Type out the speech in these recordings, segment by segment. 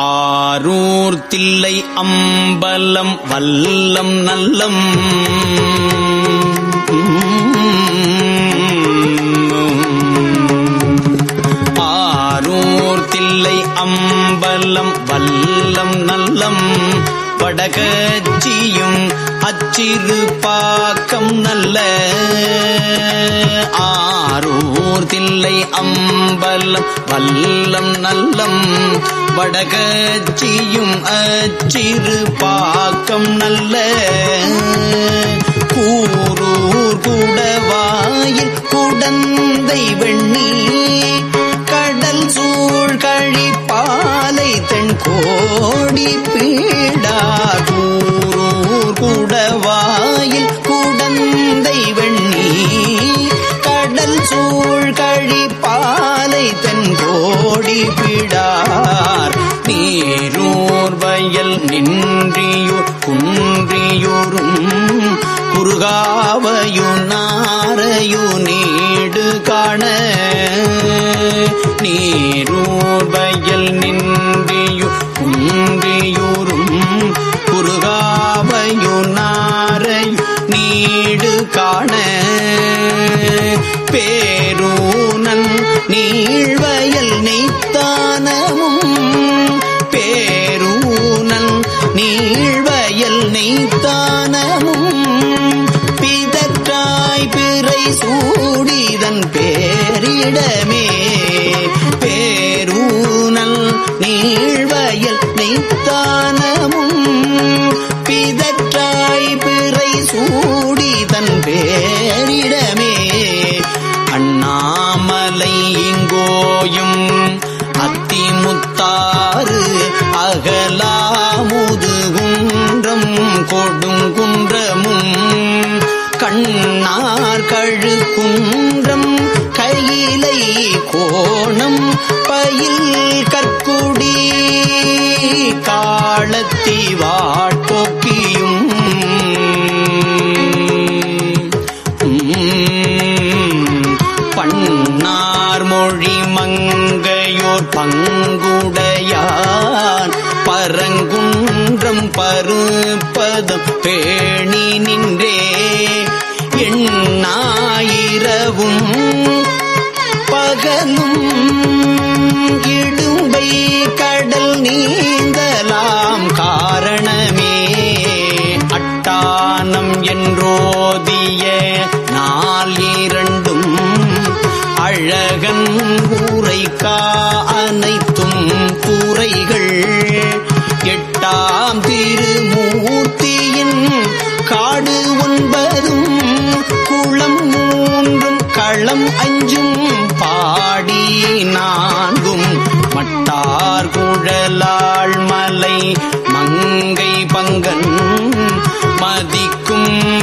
ஆரூர் தில்லை அம்பலம் வல்லம் நல்லம். ஆரூர் தில்லை அம்பலம் வல்லம் நல்லம். வடகச்சியும் அச்சிறு பாக்கம் நல்ல. ஆ தில்லை அம்பலம் வல்லம் நல்லம் வடகச்சியும் அச்சிறு பாக்கம் நல்ல. கூரூர் குடவாயில் குடந்தை வெண்ணி கடல் சூழ் கழிப்பாலை தென் கோடி பீடா. கூரூர் குடவாயில் கழிப்பாலை தென் பிடார். நீரூர் வயல் நின்றியூர் குன்றியூரும் குறுகாவையு நாரையு நீடு காண நீரூர் வயல் நின்றியு சூடிதன் பேரிடமே. பேரூனல் நீழ்வயல் நெய்த்தானமும் பிதற்றாய் பிறை சூடிதன் பேரிடமே. அண்ணாமலை இங்கோயும் அத்திமுத்தாறு அகலாமுதுகுன்றம் கொடுங்கும் வாழத்தி வாழ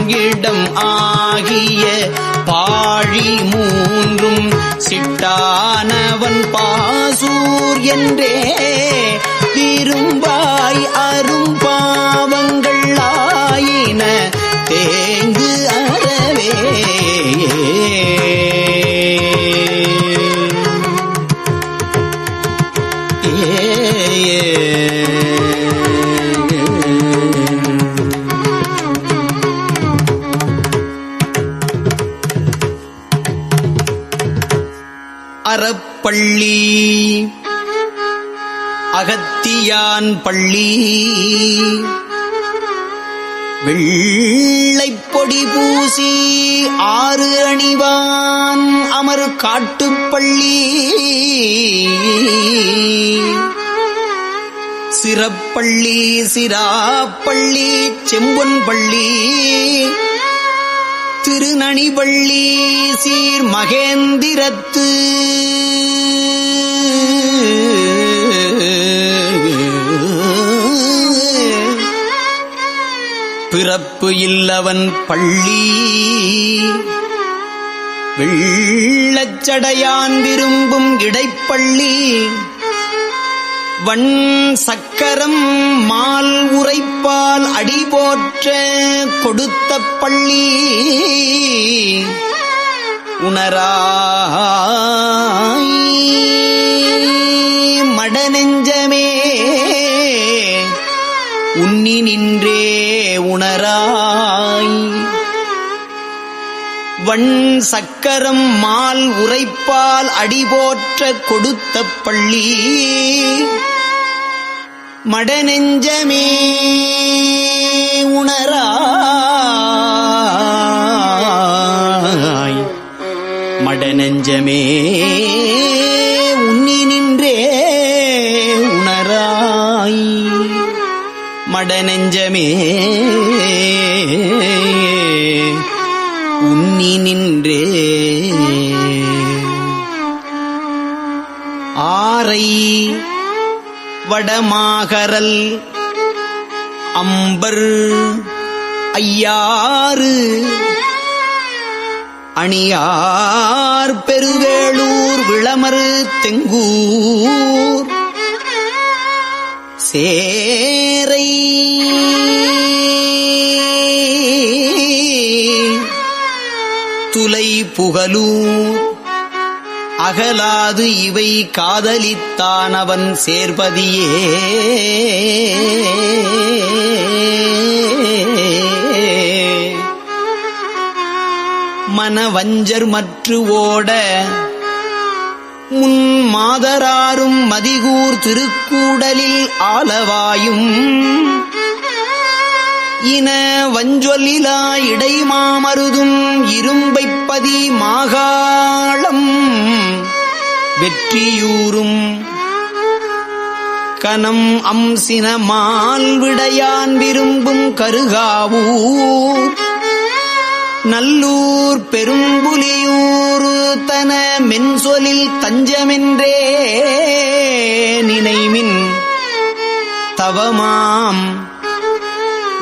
மதிக்கும் இடம் ஆகிய பாழி மூன்றும் சிட்டானவன் பாசூர் என்றே. அறப்பள்ளி. அகத்தியான் பள்ளி. வெள்ளைப்பொடி பூசி ஆறு அணிவான் அமர் காட்டுப்பள்ளி சிறப்பள்ளி சிராப்பள்ளி செம்பொன் பள்ளி. திருநணிவள்ளி சீர் மகேந்திரத்து. பிறப்பு இல்லவன் பள்ளி. வெள்ளச்சடையான் விரும்பும் இடைப்பள்ளி. வண் சக்கரம் மால் உரைப்பால் அடிபோற்ற கொடுத்த பள்ளி. உணராய் மடநெஞ்சமே உன்னி நின்றே உணராய். வண் சக்கரம் மால் உரைப்பால் அடிபோற்ற கொடுத்த பள்ளி. மடநெஞ்சமே உணராய் மடநெஞ்சமே உன்னி நின்றே உணராய். மடநெஞ்சமே நீ நின்றே ஆரை வடமாகரல் அம்பர் ஐயாறு அணியார் பெருவேளூர் விளமறு தெங்கூர் சேரை புகலூர் அகலாது இவை காதலித்தானவன் சேர்பதியே. மனவஞ்சர் மற்று ஓட. முன் மாதராரும் மதிகூர் திருக்கூடலில் ஆலவாயும் இன வஞ்சொலிலா இடைமாமருதும் இரும்பைப்பதி மாகாளம். வெற்றியூரும் கனம் அம்சின மால்விடையான் விரும்பும் கருகாவூர். நல்லூர் பெரும்புலியூரு தன மென்சொலில் தஞ்சமென்றே நினைமின் தவமாம்.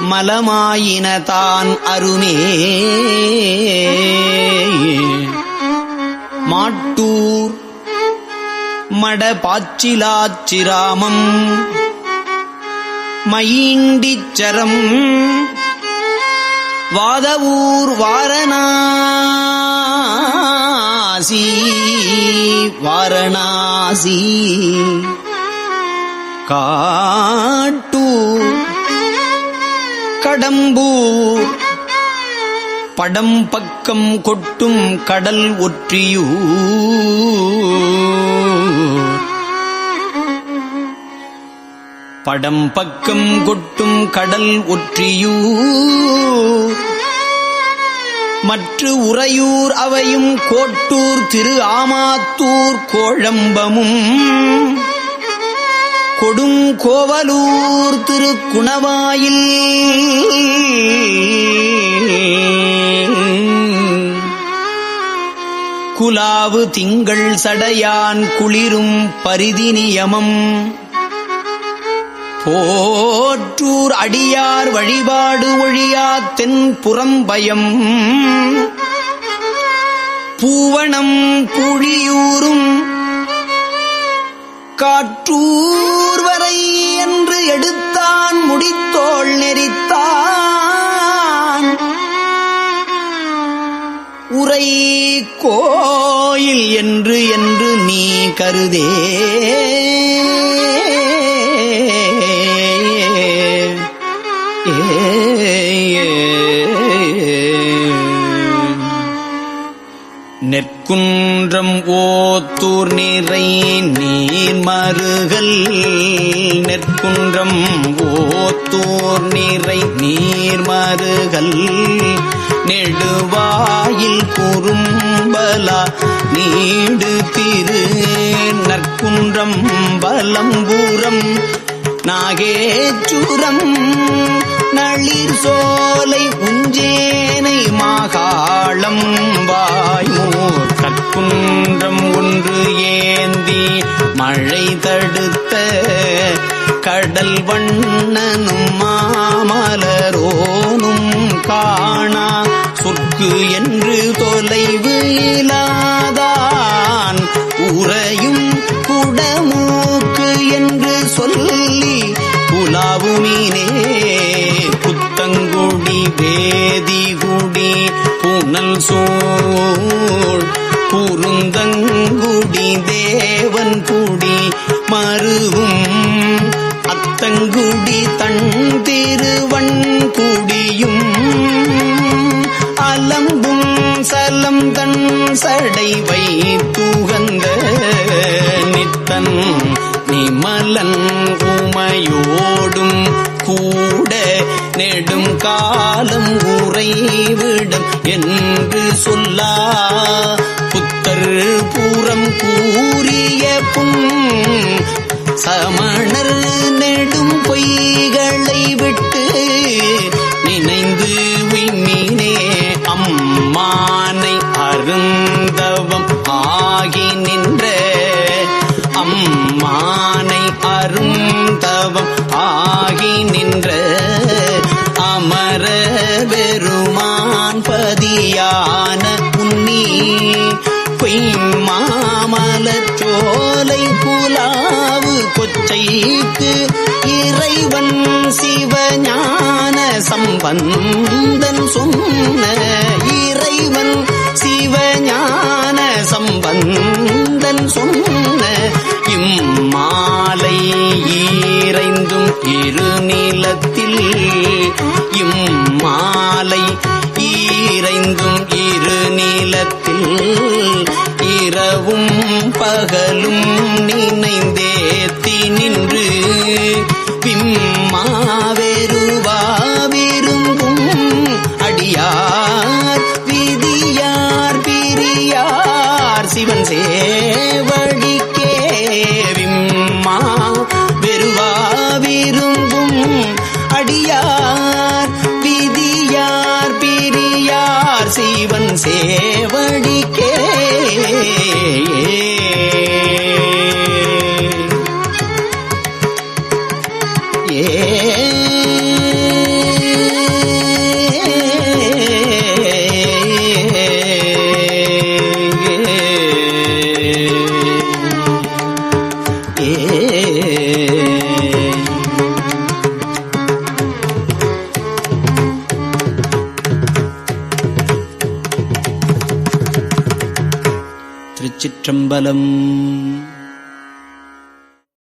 மலமாயினதான் அருமே. மாட்டூர் மடபாச்சிலாச்சிராமம் மயீண்டிச்சரம் வாதவூர் வாரணாசி வாரணாசி. காட் கடம்பூர் படம் பக்கம் கொட்டும் கடல் ஒற்றியூர் படம் பக்கம் கொட்டும் கடல் ஒற்றியூர் மற்ற உறையூர் அவையும் கோட்டூர் திரு ஆமாத்தூர் கோழம்பமும். கொடுங்கோவலூர் திருக்குணவாயில். குலாவு திங்கள் சடையான் குளிரும் பரிதி நியமம். போற்றூர் அடியார் வழிபாடு ஒழியா தென் புறம்பயம். பூவணம் புழியூரும் காற்றூர் வரை என்று எடுத்தான் முடித்தோள் நெறித்தான். உரை கோயில் என்று என்று நீ கருதே. நெற்குன்றம் ஓத்தூர் நிறை நீர் மருகல். நெற்குன்றம் ஓத்தூர் நிறை நீர் மருகல். நெடுவாயில் குறும்பலா நீடு திரு. நற்குன்றம் பலம்பூரம் நாகேச்சுரம். நளிர் சோலை உஞ்சேனை மாகாளம் வா குன்றம் ஒன்று ஏந்தி மழை தடுத்த கடல் வண்ணனும் மாமலரோனும் காணா. சொற்கு என்று தொலைவு இலாதான் உறையும் குடமூக்கு என்று சொல்லி புலாவுமீனே புத்தங்குடி வேதிகுடி புனல் சோழ் குறுந்தங்குடி தேவன் குடி மருவும் அத்தங்குடி தன் திருவன் குடியும் அலம்பும் சலம் தன் சடைவை தூகந்த நித்தன் நிமலன் உமையோடும் கூட நெடும் காலம் உறைவிடும் என்று சொல்லா. புறம் கூறிய பும் சமணர் நெடும் பொய்களை விட்டு நினைந்து விண்ணினே அம்மானை அருந்தவம் ஆகி நின்ற அம்மானை அருந்தவம் ஆகி நின்ற அமர பெருமான் பதியான பொய்மாமலச்சோலை புலாவு கொச்சைக்கு இறைவன் சிவஞான சம்பந்தன் சொன்ன இறைவன் சிவஞான சம்பந்தன் சொன்ன இம்மாலை ஈரைந்தும் இருநிலத்தில் இம்மாலை ஈரைந்தும் இருநிலத்தில் இரவும் பகலும் நினைந்தேத்தி நின்று விம்மாவெருவா بلم